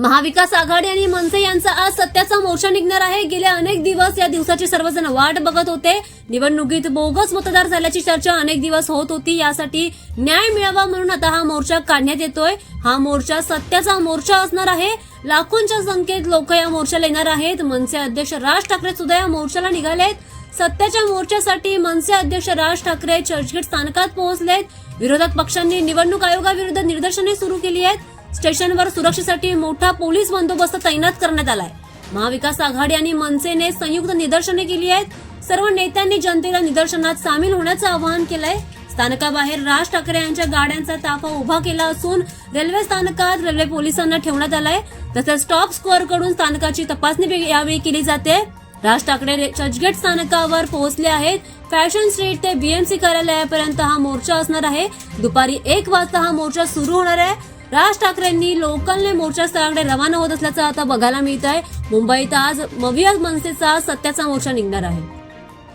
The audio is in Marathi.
महाविकास आघाडी आणि मनसे यांचा आज सत्याचा मोर्चा निघणार आहे. गेल्या अनेक दिवस या दिवसाची सर्वजण वाट बघत होते. निवडणुकीत बोगस मतदार झाल्याची चर्चा अनेक दिवस होत होती. यासाठी न्याय मिळावा म्हणून आता हा मोर्चा काढण्यात येतोय. हा मोर्चा सत्याचा मोर्चा असणार आहे. लाखोंच्या संख्येत लोक या मोर्चाला येणार आहेत. मनसे अध्यक्ष राज ठाकरे सुद्धा या मोर्चाला निघाले आहेत. सत्याच्या मोर्चासाठी मनसे अध्यक्ष राज ठाकरे चर्चगेट स्थानकात पोहोचलेत. विरोधक पक्षांनी निवडणूक आयोगाविरुद्ध निदर्शने सुरू केली आहेत. स्टेशनवर सुरक्षेसाठी मोठा पोलीस बंदोबस्त तैनात करण्यात आलाय. महाविकास आघाडी आणि मनसेने संयुक्त निदर्शने केली आहेत. सर्व नेत्यांनी जनतेला निदर्शनात सामील होण्याचं आवाहन केलंय. स्थानकाबाहेर राज ठाकरे यांच्या गाड्यांचा ताफा उभा केला असून रेल्वे स्थानकात रेल्वे पोलिसांना ठेवण्यात आलाय. तसंच स्टॉप स्कोअरकडून स्थानकाची तपासणी यावेळी केली जाते. राज ठाकरे चर्चगेट स्थानकावर पोहोचले आहेत. फॅशन स्ट्रीट ते बीएमसी कार्यालयापर्यंत हा मोर्चा असणार आहे. दुपारी एक वाजता हा मोर्चा सुरू होणार आहे. राज ठाकरेंनी लोकलने मोर्चा स्थळाकडे रवाना होत असल्याचं आता बघायला मिळत आहे मुंबईत आज मविया मनसेचा सत्याचा मोर्चा निघणार आहे.